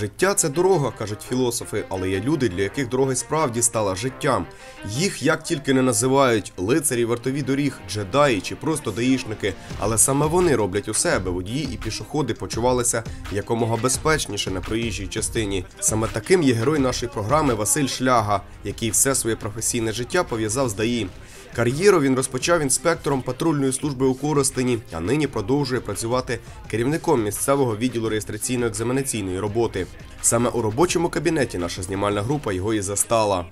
Життя це дорога, кажуть філософи, але є люди, для яких дорога справді стала життям. Їх як тільки не називають лицарі вартові доріг, джедаї чи просто даїшники. Але саме вони роблять усе, аби водії і пішоходи почувалися якомога безпечніше на проїжджій частині. Саме таким є герой нашої програми Василь Шляга, який все своє професійне життя пов'язав з ДАІ. Кар'єру він розпочав інспектором патрульної служби у Коростені, а нині продовжує працювати керівником місцевого відділу реєстраційно-екзаменаційної роботи. Саме у робочому кабінеті наша знімальна група його і застала.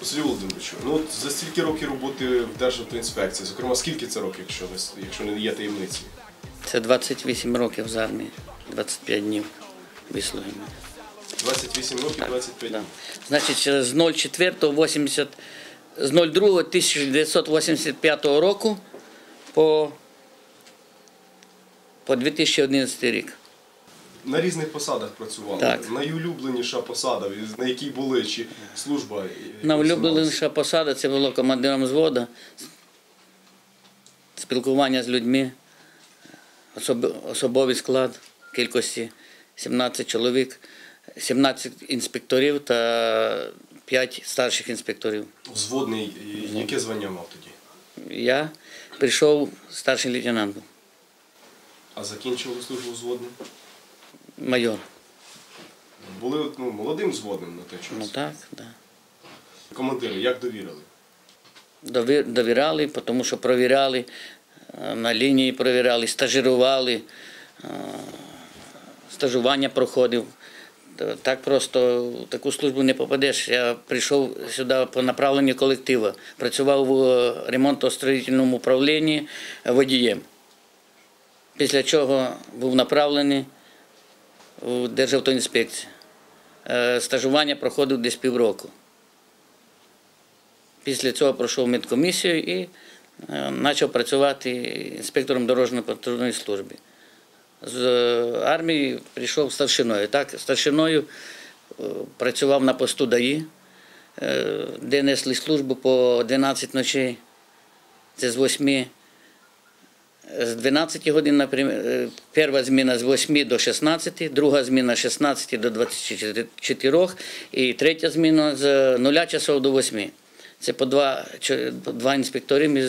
Василь Володимировичу, ну от за стільки років роботи в Державтоінспекції, зокрема, скільки це років, якщо не, якщо не є таємниці? Це 28 років з армії, 25 днів вислуги. 28 років, Так, 25 да. днів. Значить, з 04.80, з 02.1985 року по, по 2011 рік. На різних посадах працювали. Так. Найулюбленіша посада, на якій були, чи служба? Найулюбленіша посада це було командиром взводу, спілкування з людьми, особовий склад кількості 17 чоловік, 17 інспекторів та 5 старших інспекторів. Взводний, яке звання мав тоді? Я прийшов старшим лейтенантом, А закінчували службу взводним? майор. Були ну, молодим взводним на той час. Ну так, да. Командири, як довірили? Дові- Довіряли, тому що провіряли, е, на лінії провіряли, стажирували, е, стажування проходив. Та- Так просто в таку службу не попадеш. Я прийшов сюди по направленню колективу. Працював в е, ремонтно-строїтельному управлінні водієм. Після чого був направлений у Державтоінспекцію. Е, Стажування проходив десь півроку. Після цього пройшов медкомісію і е, почав працювати інспектором дорожньо-патрульної служби. З е, армії прийшов старшиною. Так, старшиною е, працював на посту ДАІ, е, де несли службу по 12 ночей. Це з 8 з 12 годин, наприклад, перша зміна з 8 до 16, друга зміна з 16 до 24 і третя зміна з 0 часов до 8. Це по два, два інспектори ми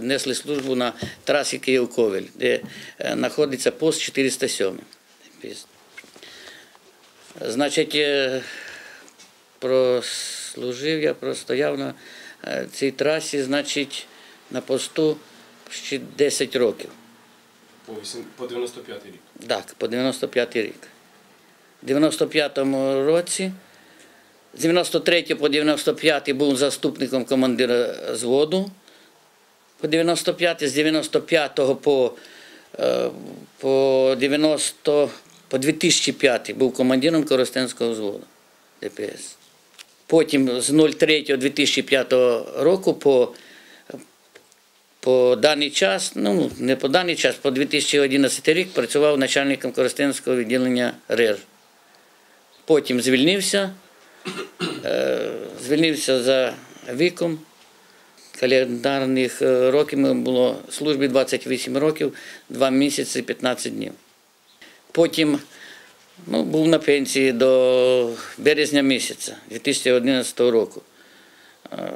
несли службу на трасі Київ-Ковель, де е, знаходиться пост 407. Значить, е, прослужив я, простояв на е, цій трасі, значить, на посту ще 10 років. По, 8, по 95 рік. Так, по 95-й рік. У 95-му році, з 93 по 95 був заступником командира зводу. По 95, з 95 по, е, по 90, по 2005 був командиром Коростенського взводу ДПС. Потім з 03 2005 року по по даний час, ну не по даний час, по 2011 рік працював начальником Коростенського відділення РЕР. Потім звільнився, звільнився за віком. Календарних е, років ми було службі 28 років, 2 місяці 15 днів. Потім ну, був на пенсії до березня місяця 2011 року. Е,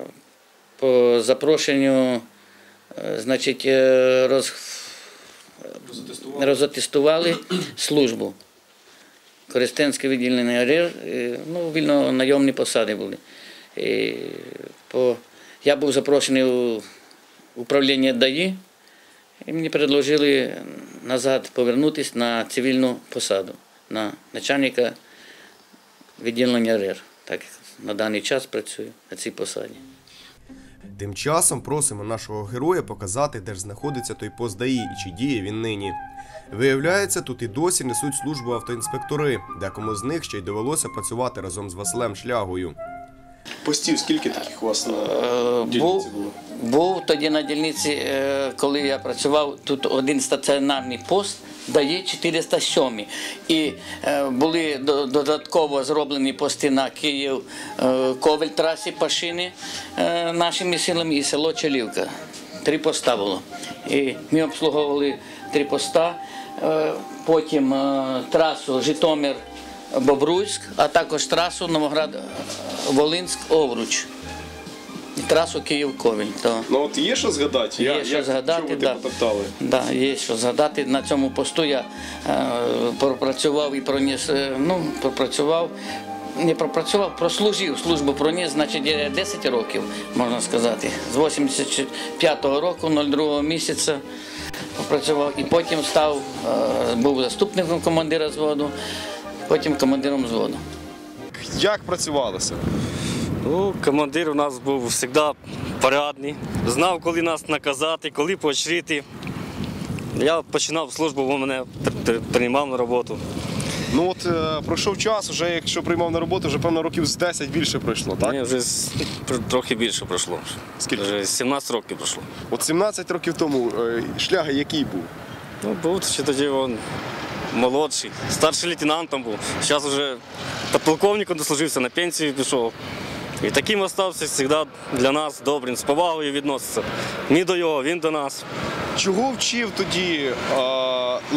По запрошенню Е, Значить, е, роз, розатестували службу. Користенське відділення РР, е, ну, вільно найомні посади були. І по, я був запрошений у управління ДАІ, і мені предложили назад повернутися на цивільну посаду, на начальника відділення РР. Так як на даний час працюю на цій посаді. Тим часом просимо нашого героя показати, де ж знаходиться той пост ДАІ і чи діє він нині. Виявляється, тут і досі несуть службу автоінспектори, декому з них ще й довелося працювати разом з Василем Шлягою. Постів скільки таких у вас на Е, дільниці було? був тоді на дільниці, е, коли я працював, тут один стаціонарний пост дає 407. І е, були додатково зроблені пости на Київ е, Ковель трасі Пашини е, нашими силами і село Челівка. Три поста було. І ми обслуговували три поста. Потім трасу Житомир Бобруйськ, а також трасу Новоград Волинськ Овруч. Трасу Київ-Ковінь. То Ну от є що згадати? Є Я- що як- згадати, да. потоптали? Да, є що згадати. На цьому посту я е, пропрацював і проніс, е, ну, пропрацював, не пропрацював, прослужив службу проніс, значить, 10 років, можна сказати. З 85-го року, 02-го місяця попрацював і потім став, е, був заступником командира зводу, потім командиром зводу. Як працювалося? Ну, командир у нас був завжди порядний, знав, коли нас наказати, коли поощрити. Я починав службу, він мене пр- пр- приймав на роботу. Ну от е, пройшов час, вже якщо приймав на роботу, вже певно років з 10 більше пройшло, так? Мені вже з- тр- трохи більше пройшло. Скільки? Вже 17 років пройшло. От 17 років тому е, шлях який був? Ну, був ще тоді він молодший, старший лейтенантом був. Зараз вже підполковником дослужився, на пенсію пішов. І таким остався завжди для нас добрим, з повагою відноситься. Ми до його, він до нас. Чого вчив тоді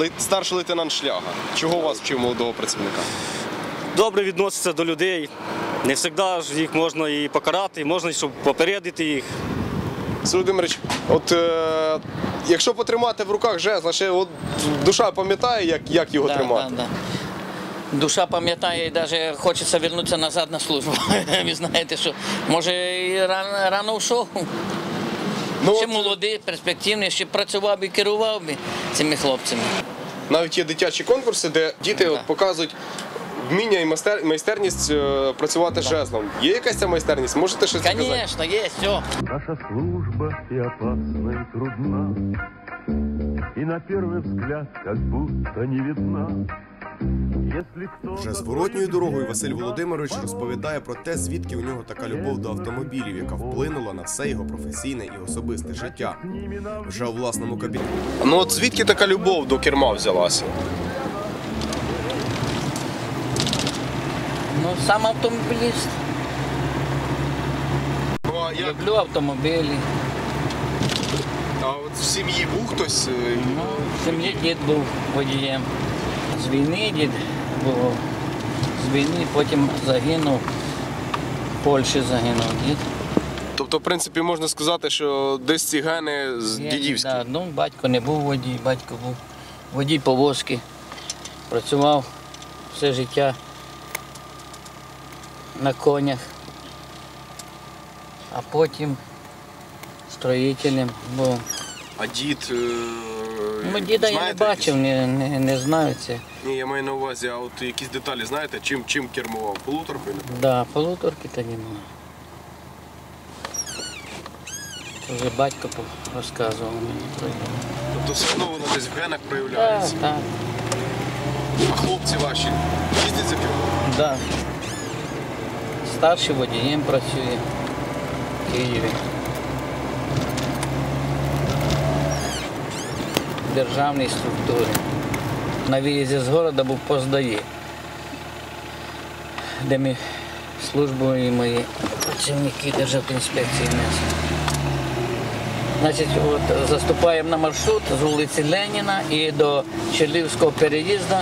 е, старший лейтенант Шляга? Чого вас вчив молодого працівника? добре відноситься до людей. Не завжди ж їх можна і покарати, можна, щоб попередити їх. Володимирович, от е, якщо потримати в руках жезл, ще от душа пам'ятає, як, як його Да, тримати? да, да. Душа пам'ятає і навіть хочеться вернутися назад на службу. Ви знаєте, що може і рано, рано йшов. Ну, ще молодий, перспективний, ще працював би, керував би цими хлопцями. навіть є дитячі конкурси, де діти Да. от, показують вміння і майстер, майстерність е, працювати жезлом. Є якась ця майстерність? Можете щось сказати? Звісно, є, все. Наша служба и опасна, и трудна, И на первый взгляд как будто не видна. Вже зворотньою дорогою Василь Володимирович розповідає про те, звідки у нього така любов до автомобілів, яка вплинула на все його професійне і особисте життя. Вже у власному кабінеті. Ну от звідки така любов до керма взялася? Ну, сам автомобіліст. Ну а як Люблю автомобілі. а от в сім'ї був хтось? е, Ну, в сім'ї дід був водієм. З війни дід був. З війни потім загинув. В Польщі загинув дід. Тобто, в принципі, можна сказати, що десь ці гени з дідівські. Да, ну, батько не був водій, батько був водій повозки. Працював все життя на конях, а потім строїтелем був. А дід. е, Ну, діда я не знаєте бачив, не, не, не знаю це. Ні, я маю на увазі, а от якісь деталі знаєте, чим, чим кермував? Полуторкою? напевно? Да, полуторки тоді було. Це Вже батько розказував мені про нього. Тобто все одно воно десь в генах проявляється. так, А хлопці ваші їздять за кермом? да. Старший водієм працює в Києві. Державній структурі. На виїзді з міста був поздає, де ми службу і мої працівники Державтоінспекції несли. Значить, от заступаємо на маршрут з вулиці Леніна і до Чернігівського переїзду.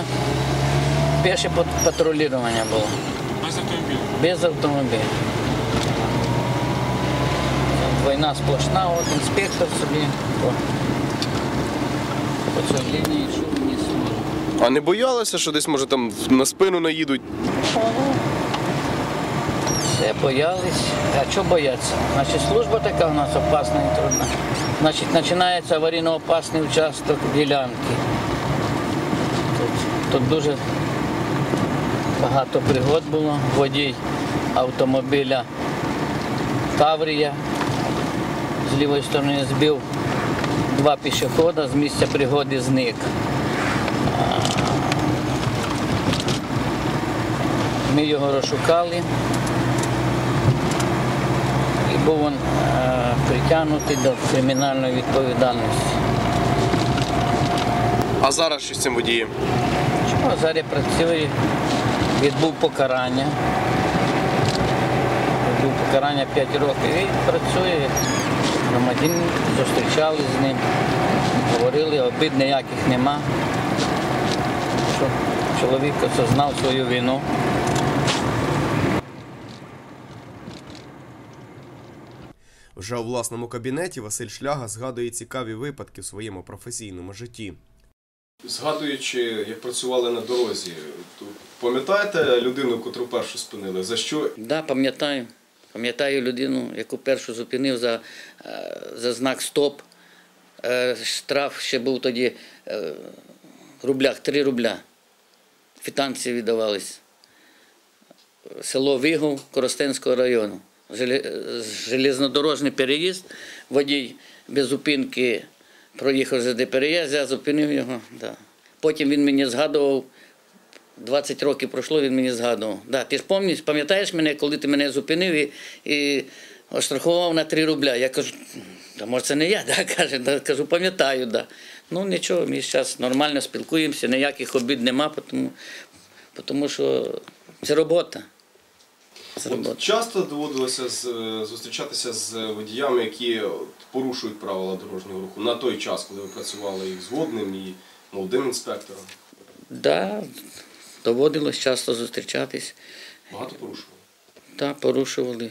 Пеше патрулювання було. Без автомобіля? Без автомобіля. Війна сплошна, от інспектор собі по, по цій лінії йшов. А не боялися, що десь може там на спину наїдуть? Все боялись. А що бояться? Значить, служба така у нас опасна і трудна. Значить, починається аварійно-опасний участок ділянки. Тут, тут дуже багато пригод було. Водій автомобіля Таврія з лівої сторони збив два пішохода, з місця пригоди зник. Ми його розшукали. і був він е, притягнутий до кримінальної відповідальності. А зараз що з цим водієм? Чому зараз працює, відбув покарання. Відбув покарання 5 років і працює. Громадяни зустрічались з ним, говорили, обід ніяких нема. Чоловік осознав свою вину. Вже у власному кабінеті Василь Шляга згадує цікаві випадки в своєму професійному житті. Згадуючи, як працювали на дорозі, то пам'ятаєте людину, котру першу спинили? За що? Да, пам'ятаю. Пам'ятаю людину, яку першу зупинив за, е, за знак Стоп. Е, Штраф ще був тоді е, в рублях, 3 рубля. Квитанції віддавались. Село Вигов Коростенського району. Желе- Железнодорожний переїзд. Водій без зупинки проїхав за переїзд, я зупинив його. Да. Потім він мені згадував, 20 років пройшло, він мені згадував. Да, ти ж пам'ятаєш, пам'ятаєш мене, коли ти мене зупинив і, і оштрафував на 3 рубля. Я кажу, та може це не я, да? каже, да, кажу, пам'ятаю, да. Ну нічого, ми зараз нормально спілкуємося, ніяких обід нема, тому, тому що це робота. Це робота. Часто доводилося з, е, зустрічатися з водіями, які порушують правила дорожнього руху на той час, коли ви працювали і згодним, і молодим інспектором. Да, доводилось часто зустрічатись. Багато порушували. Так, порушували.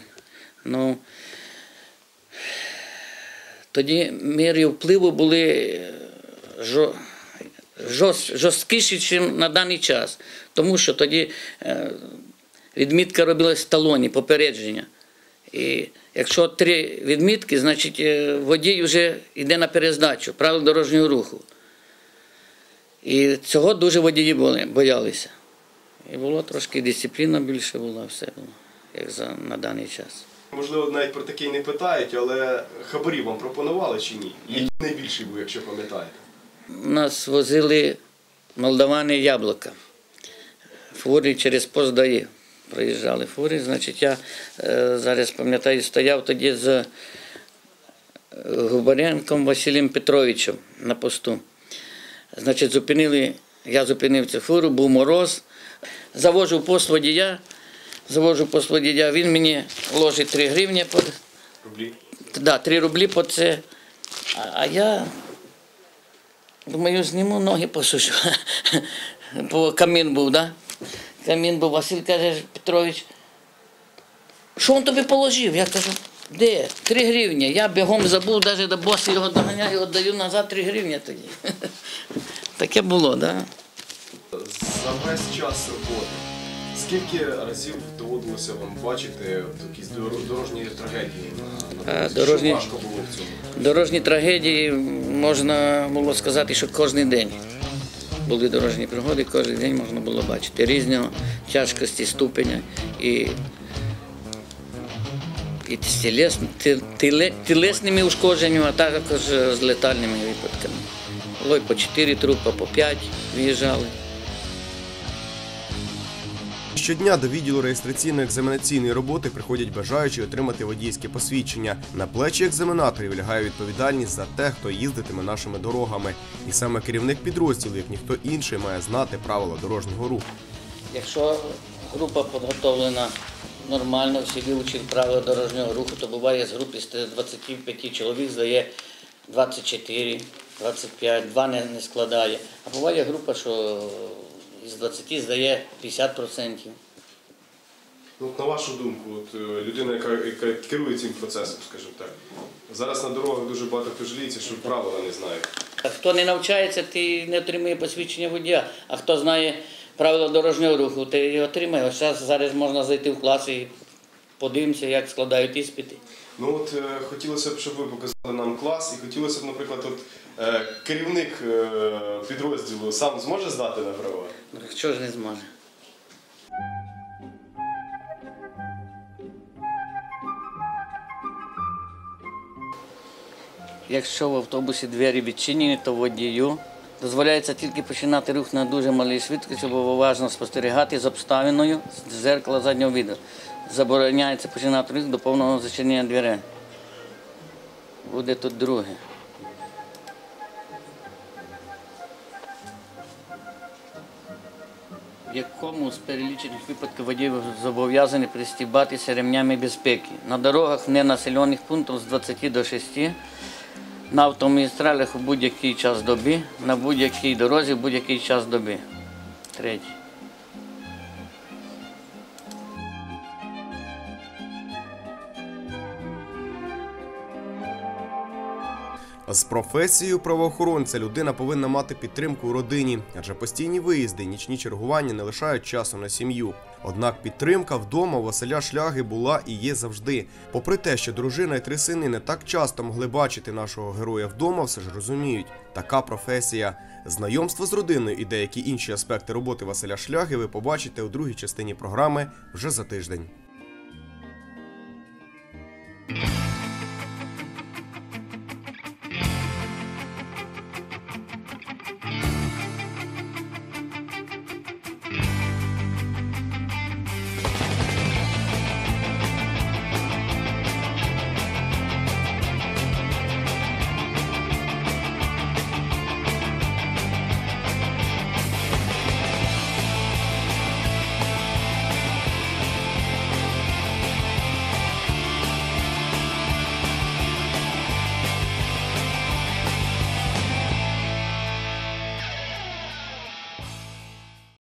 Ну, тоді міри впливу були е, жо, жорст- жорсткіші, ніж на даний час. Тому що тоді е, відмітка робилась в талоні, попередження. І якщо три відмітки, значить е, водій вже йде на перездачу правил дорожнього руху. І цього дуже водії були, боялися. І було трошки дисципліна більше була, все було, як за, на даний час. Можливо, навіть про таке не питають, але хабарі вам пропонували чи ні? Який найбільший був, якщо пам'ятаєте? Нас возили молдавани яблука. Фури через пост дає. Проїжджали фури. Значить, я е, зараз пам'ятаю, стояв тоді з е, Губаренком Василем Петровичем на посту. Значить, зупинили, я зупинив цю фуру, був мороз. Завожу пост водія, завожу пост водія, він мені ложить 3 гривні під, Рублі? Да, 3 рублі по це. А, я думаю, зніму ноги посушу. Бо камін був, да? Камін був. Василь каже, Петрович, що він тобі положив? Я кажу, де? 3 гривні. Я бігом забув, навіть до боса його доганяю, віддаю назад 3 гривні тоді. Таке було, так? Да? За весь час роботи. Скільки разів доводилося вам бачити якісь дорожні трагедії на, на дорожні- Що важко було в цьому? Дорожні трагедії можна було сказати, що кожен день. Були дорожні пригоди, кожен день можна було бачити різного тяжкості, ступеня і, і тілес, тіле- тілесними ушкодженнями, а також з летальними випадками. Було по 4 трупа, по 5 виїжджали. Щодня до відділу реєстраційно-екзаменаційної роботи приходять бажаючі отримати водійське посвідчення. На плечі екзаменаторів лягає відповідальність за те, хто їздитиме нашими дорогами. І саме керівник підрозділу, як ніхто інший, має знати правила дорожнього руху. Якщо група підготовлена нормально, всі вивчили правила дорожнього руху, то буває з групи з 25 чоловік здає 24, 25, 2 не, не складає. А буває група, що із 20 здає 50%. Ну, на вашу думку, от, е, людина, яка, яка керує цим процесом, скажімо так. Зараз на дорогах дуже багато хто жаліється, що правила не знають. Хто не навчається, ти не отримує посвідчення водія. А хто знає правила дорожнього руху, ти отримає. Ось зараз, зараз можна зайти в клас і подивимося, як складають іспити. Ну от е, хотілося б, щоб ви показали нам клас, і хотілося б, наприклад, от, е, керівник е, підрозділу сам зможе здати на права? Ну, ж не зможе? Якщо в автобусі двері відчинені, то водію дозволяється тільки починати рух на дуже малій швидкості, щоб уважно спостерігати з обставиною з зеркала заднього відео. Забороняється починати рух до повного зачинення дверей. Буде тут друге. В якому з перелічених випадків водій зобов'язаний пристібатися ремнями безпеки. На дорогах ненаселених пунктів з 20 до 6, на автомагістралях у будь-який час доби, на будь-якій дорозі в будь-який час доби. Третє. З професією правоохоронця людина повинна мати підтримку у родині, адже постійні виїзди, нічні чергування не лишають часу на сім'ю. Однак підтримка вдома Василя Шляги була і є завжди. Попри те, що дружина і три сини не так часто могли бачити нашого героя вдома, все ж розуміють, така професія. Знайомство з родиною і деякі інші аспекти роботи Василя Шляги ви побачите у другій частині програми вже за тиждень.